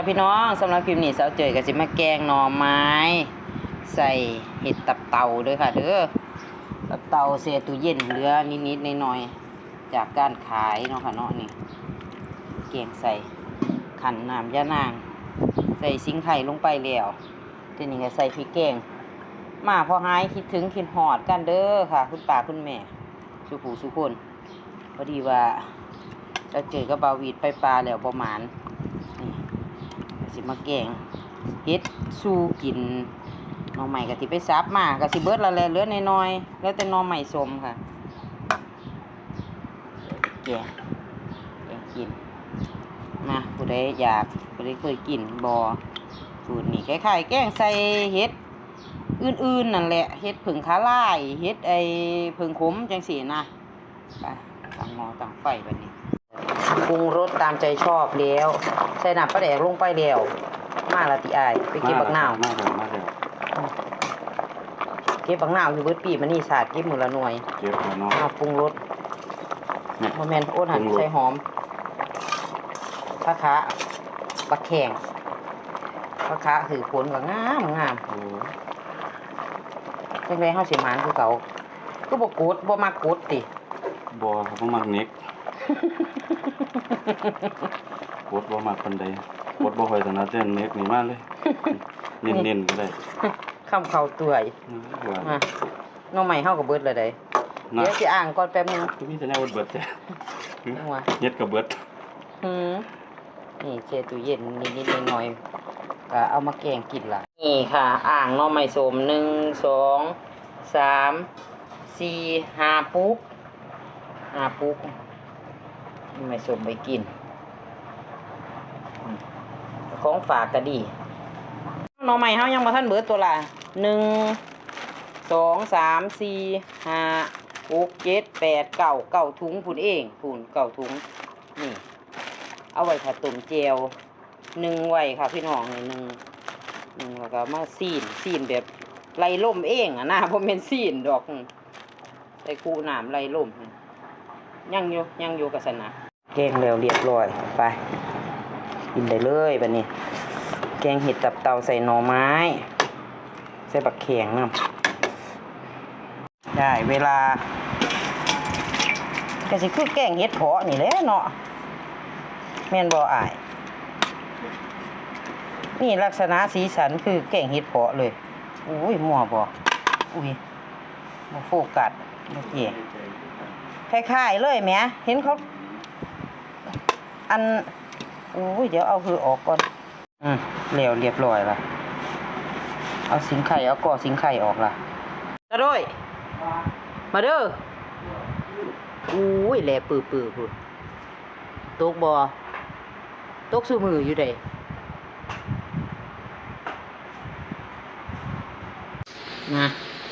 ค่ะพี่น้องสำหรับคลิปนี้สาวเจยก็สิมาแกงหน่อไม้ ใส่เห็ดตับเต่าด้อค่ะเด้อตับเต่าเสียตู้เย็นเหลือนิดๆหน่อยๆจากการขายเนาะค่ะเนาะนี่แกงใส่ขันน้ำยานาง ใส่ซิงไข่ลงไปแล้วทีนี้ก็ใส่พริกแกงมาพอหายคิดถึงคิดหอดกันเด้อค่ะ คุณป่าคุณแม่ สุผูสุคนพอดีว่าเราเจอกับบาวีดไปปลาแล้วประมาณ สิมาแกงเฮ็ดสู้กินหน่อใหม่กะทิไปซับมากะสิเบิดละแลเหลือน้อยๆแล้วแต่หน่อใหม่สมค่ะแกงแกงกินนะผู้ใดอยากผู้ใดเคยกินบอสูตรนี่คล้ายๆแกงใส่เฮ็ดอื่นๆนั่นแหละเฮ็ดผึ่งขาล่ายเฮ็ดไอ้ผึ่งขมจังสีนะไปตั้งหม้อตั้งไฟแบบนี้ ปรุงรสตามใจชอบแล้ว ใส่น้ำปลาแดกลงไปแล้ว มาละติอายไปเก็บบักนาวมาแล้วมาแล้วเก็บบักนาวอยู่เบิดปีมันนี่สาดเก็บมือละหน่วยเก็บแล้วเนาะเอาปรุงรสเนี่ยโมเมนโอ้นหันปรุงรสใส่หอมผักคะบักแข่งผักคะถือผลก็งามงามโอ้จังไดเฮาสิหมานคือเก่าก็บ่กดบ่มักกดติบอครับบ่มักเน็ก กดบ่มักปานใดกดบ่ค่อยถนัดแต่เน็กนี่มาเลย เน้นๆก็ได้คำเข้าตัวยอืมว่าอะน้องใหม่เฮาก็เบิดแล้วได้นะเดี๋ยวสิอ่างก่อนแป๊บนึงคือมีแต่แนวเบิดๆจ้ะหัวเฮ็ดก็เบิดหืมนี่เจตู้เย็นนิดๆหน่อยๆก็เอามาแกงกินล่ะ นี่ค่ะ อ่างหน้องใหม่สมหนึ่งสองสามสี่ห้าปุ๊กห้าปุ๊กหน่อ ไม้สมไปกิน ของฝากก็ดีน้องใหม่เฮายังบ่ทันเบิดตัวละหนึ่งสองสามสี่ห้าหกเจ็ดแปดเก้าเก้าถุงพุ่นเองพุ่นเก้าถุงนี่ เอาไว้ถ้าตุ่มเจวหนึ่งไว้ค่ะพี่น้องนี่หนึ่งหนึ่งแล้วก็มาซีนซีนแบบไล่ล่มเองอะนะเพราะเป็นซีนดอกใส่คูน้ำไล่ล่มยังอยู่ยังอยู่กับสนะ กงแล้วเรียบร้อยไปกินได้เลยแบบนี้ แกงเห็ดตับเตาใส่หน่อไม้ ใส่บักแข็งนะได้เวลาก็สิคือแกงเห็ดเพาะนี่แหละเนาะแม่นบ่อาย นี่ลักษณะสีสันคือแกงเห็ดเพาะเลยอุ้ยมั่วบ่อุ้ยบ่โฟกัสเมื่อกี้คล้ายๆเลยแหมเห็นเขา อันอุ้ยเดี๋ยวเอาคือออกก่อน อืมแล้วเรียบร้อยละเอาสิงไข่เอาก่อสิงไข่ออกละตะโดยมาเด้ออุ้ยแหลปื้อๆปื้อตกบ่ตกสู้มืออยู่เด้นะ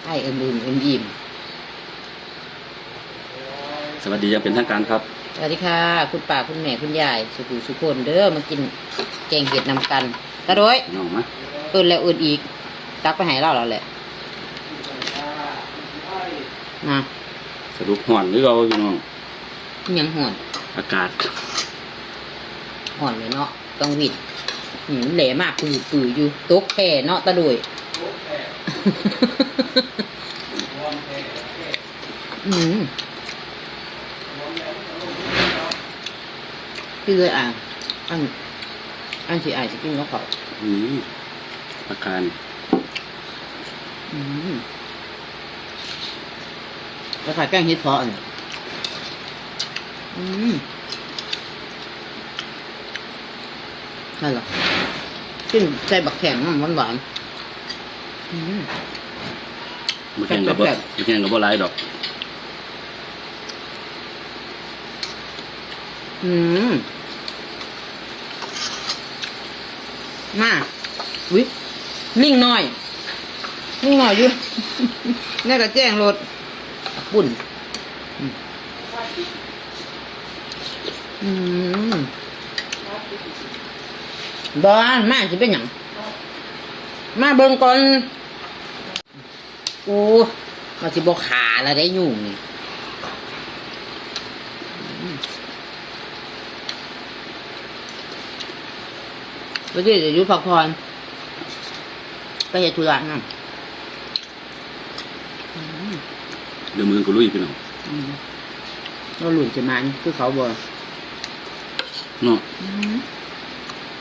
ไอ้เอิมๆเอิมยิ้มสวัสดีอย่างเป็นทางการครับ สวัสดีค่ะ คุณป้าคุณแม่คุณยาย สุขุสุคนเด้อมากินแกงเห็ดนำกันตะโดยน้องมาเอื่นแล้วเอื่นอีก ตักไปให้เราแล้วแหละนะสรุปห่อนหรือเราพี่น้องยังห่อนอากาศห่อนเลยเนาะกังวิดหืมแหลมากปือปืออยู่ตกแค่เนาะตะโดยอืม พี่เลยอ่างอันอันที่อายจะกินกับเขาอืมอาการอืมแล้วขายแกงเฮ็ดเพาะเนี่ยอืมใช่หรอกินใส่บักแข็งหวานหวานๆอืมมาแข่งกับบ่แบบมาแข่งกับบ่หลายดอก อืม มาวิลิงน้อย ลิงน้อยอยู่นี่ก็แจ้งรถปุ่นอืมอืมบ้านมาสิเป็นหยังมาเบิ่งก่อนโอ้มาสิบอกขาแล้วได้ยุ่งนี่ มไปที่จะอยุพักพรไปเหตุธุระนั่นอืมเดี๋ยวมือก็ลุยพี่น้องอืมเราหลุนจะมันคือเขาบอกเนาะ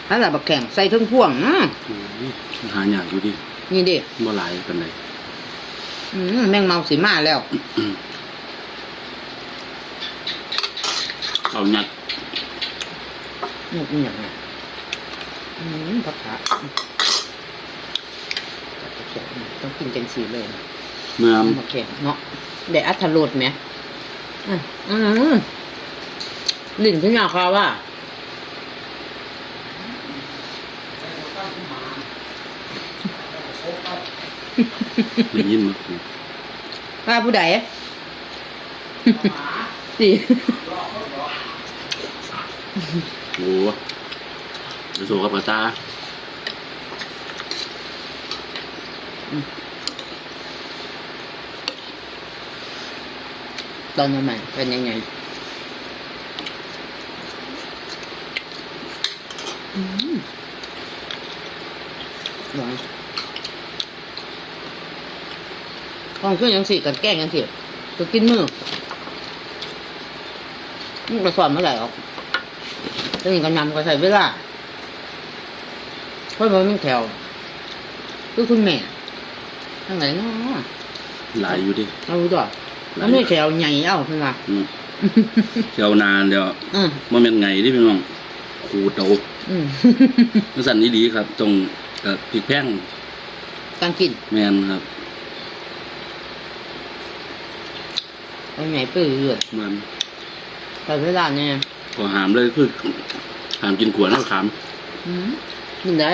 ถ้าเราบักแข่งใส่ทั้งพ่วงนะโอ้ยหายากอยู่ดินี่ดิบ่หลายปานใดอืมแมงเมาสีมาแล้วเอาหยัดนี่อีหยังเนี่ย อืมผักขาต้องกินจังสีเลยเมื่อบักแข่งเนาะได้อัตรสไหมอืมอืมลิ้นขึ้นยาวค่ะว่าได้ยินมั้ยว่าผู้ใดสิโอ้ จะโซกับปลาตาตอนนั้มันเป็นยังไงอืมหวานของขึ้นยังสิกันแกล้งกันสิก็กินมือมันก็สอนเมื่อไหร่หรอกตึงกันนำก็ใส่เวลา เพราะว่ามันแถวคือคุณแม่ทางไหนเนาะหลายอยู่ดิเอาดูด้วยแล้วไม่แถวใหญ่เอ้าเพิ่นว่าอืมเที่ยวนานเดี๋ยวอืมบ่แม่นไงดิพี่น้องขูดเอาอืมจังซั่นนี่ดีครับตรงเอ่อพริกแพงการกินแม่นครับเอาใหญ่ไปเรื่อยมันแต่เวลาเนี่ยก็หามเลยคือหามกินขวดแล้วขามอื มกินได้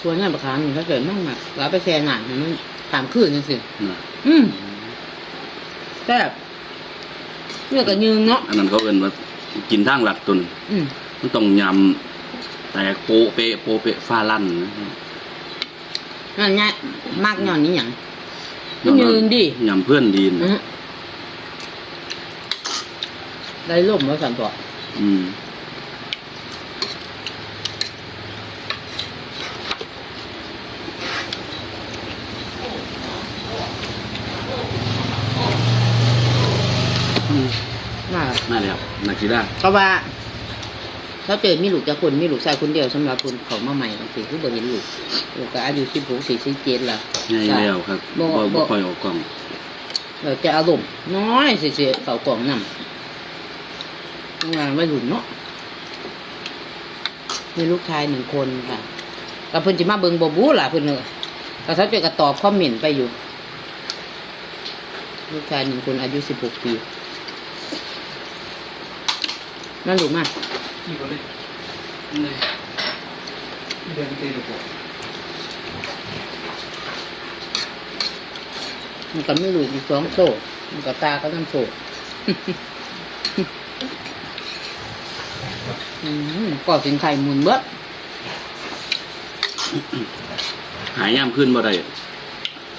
ควรเนี่ยประคานถ้าเกิดมั่งแบบเราไปแช่หนังมันสามคืนจังสินะอืมแซ่บเนื้อกับยืงเนาะอันนั้นเขาเอิ้นว่ากินทางหลักตุนอืมมันต้องยำแตกโปะเปะโปะเปะฟ้าลั่นนะนั่นไงมากหย่อนนี้หยังมันยืนดิยำเพื่อนดีนอืม ได้ล่มแล้วสันตัวอืมน่าน่าแล้วนักกีฬาก็ว่าเขาเจอมีลูกจะคนมีลูกชายคนเดียวสำหรับคนเขามาใหม่บางทีคือบ่เห็นลูกลูกก็อายุสิบหกสี่สิบเจ็ดละง่ายแล้วครับบ่บ่บ่บ่ค่อยออกกล้องเราจะอารมณ์น้อยเสียๆเขากล่องนำทำ งานไม่หลุนเนาะมีลูกชายหนึ่งคนค่ะกับเพิ่นจิมาเบิงบบูล่ะเพิ่นเนอะก็เขาจะกระตอบคอมเมนไปอยู่ ลูกชายหนึ่งคนอายุสิบหกปีนั่นหลูกมานี่ก็เลยนี่เดินไปดูก่อนมันก็ไม่รู้อีกสองโซ่มันก็ตาก็ต้องโซ่ ก่อสินไข่หมุนเบิดหายย่ามขึ้นบ่ได้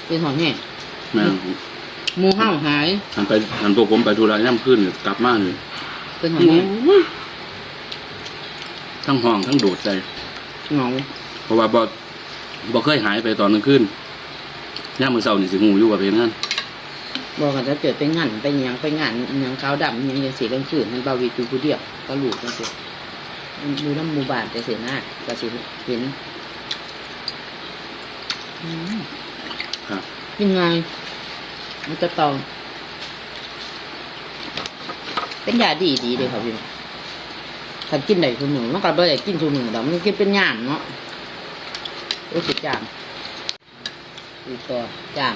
เป็นหอนแห้งแม่นหมูห้าวหายหันไปหันพวกผมไปธุระย่ามขึ้นกลับมาเลยเป็นหอนแห้งทั้งห้องทั้งโดดใจเหงาเพราะว่าบ่บ่เคยหายไปตอนกลางคืนย่ามมื้อเช้านี่สิฮู้อยู่ว่าเป็นงั้นบอกกันจะเกิดไปงานไปหยังไปงานหยังขาวดำหยังยังสีกลางคืนมันบาวีตูผู้เดียวก็ลูกก็เสีย ดูน้ำหมู่บ้านจะเสียหน้าก็สิเห็นอืมครับ ยังไง มันจะตอง เป็นยาดีดีเลยครับพี่น้องถ้ากินได้ทุกมือมันก็บ่ได้กินทุกมือดอกมันกินเป็นย่ามเนาะโอ้ยสิจามอีกตัวจาม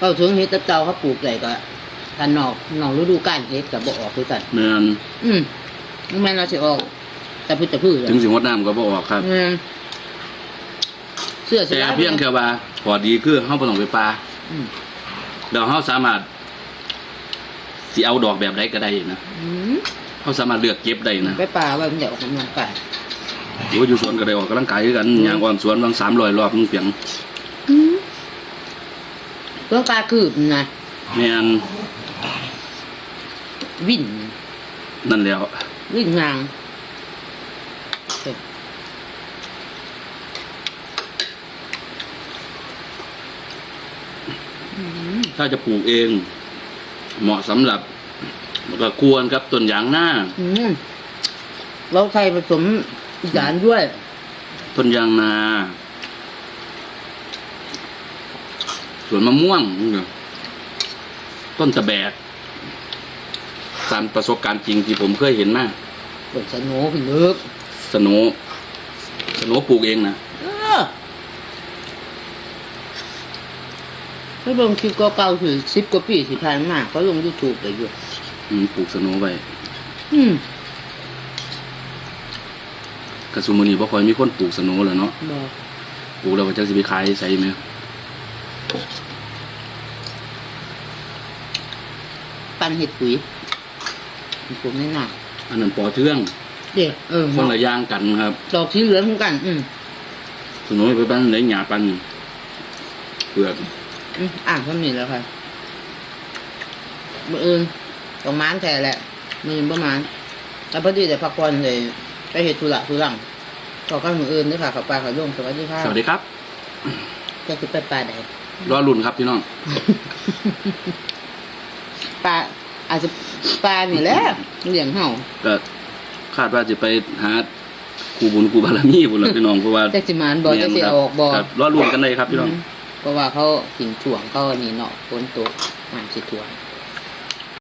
เขาถึงเฮ็ดแตะเตาเขาปลูกได้ก็ถ้านอกนอกฤดูกาลเฮ็ดก็บ่ออกคือกัน แม่นอืมแม่นเราสิออก แต่พืชแต่พืชถึงสิงดน้ำก็บ่ออกครับแม่นเสื้อสิแต่เพียงแค่ว่าพอดีคือเฮาบ่ต้องไปปลาอืมเดี๋ยวเฮาสามารถสิเอาดอกแบบใดก็ได้นะอืมเฮาสามารถเลือกเก็บได้นะไปป่าไว้มันเดี๋ยวออกกำลังกาย หรือว่าอยู่สวนก็ได้ออกกำลังกายคือกันอืมย่างอ้อมสวนบาง300รอบมึงเปียงอืม เรื่องปลาคืบนะแม่นวิ่นนั่นแล้ววิ่นงางเผ็ดถ้าจะปลูกเอง เหมาะสำหรับก็ควรครับต้นยางหน้าอืมเราไทยผสมอีสานด้วย ต้นยางนา สวนมะม่วงเนี่ยต้นตะแบกตามประสบการณ์จริงที่ผมเคยเห็นมาเปิดสโนว์พี่เลิกสโหนสโหนปลูกเองนะเออให้เบิ่งคลิปเก่าๆคือสิบกว่าปีที่ผ่านมาเขาลงยูทูบเลยอยู่อืมปลูกสโหนไว้อืมกระสุมอนีบ่ค่อยมีคนปลูกสโหนแล้วเนาะบอกปลูกแล้วก็จะสิไปขายใส่ไหม ปันเห็ดปุ๋ยผมแน่นอนอันนั้นปอเทืองเด็กเออคนละอย่างกันครับดอกสีเหลืองเหมือนกัน อืมสโหนไปบ้านไหนหยาปันเปลือกอืมอ่านเขามีแล้วค่ะมื่ออื่นต้องมานแท้แหละมืออื่นประมาณแต่พอดีแต่พักผ่อนเลยไปเหตุธุระธุรังขอกันมืออื่นด้วยค่ะขับปลาขับลงสวัสดีค่ะสวัสดีครับจะคือไปปลาใดรอรุ่นครับพี่น้อง ปลาอาจจะปลานี่แหละเลี้ยงเห่าก็คาดว่าจะไปหาครูบุญครูบารมีบุญละพี่น้องเพราะว่าจะสิมานบอจะสิเอาออกบอครับรอรุ่นกันเลยครับพี่น้องเพราะว่าเขาสินช่วงเขานี่เนาะฝนตกน้ำสิท่วม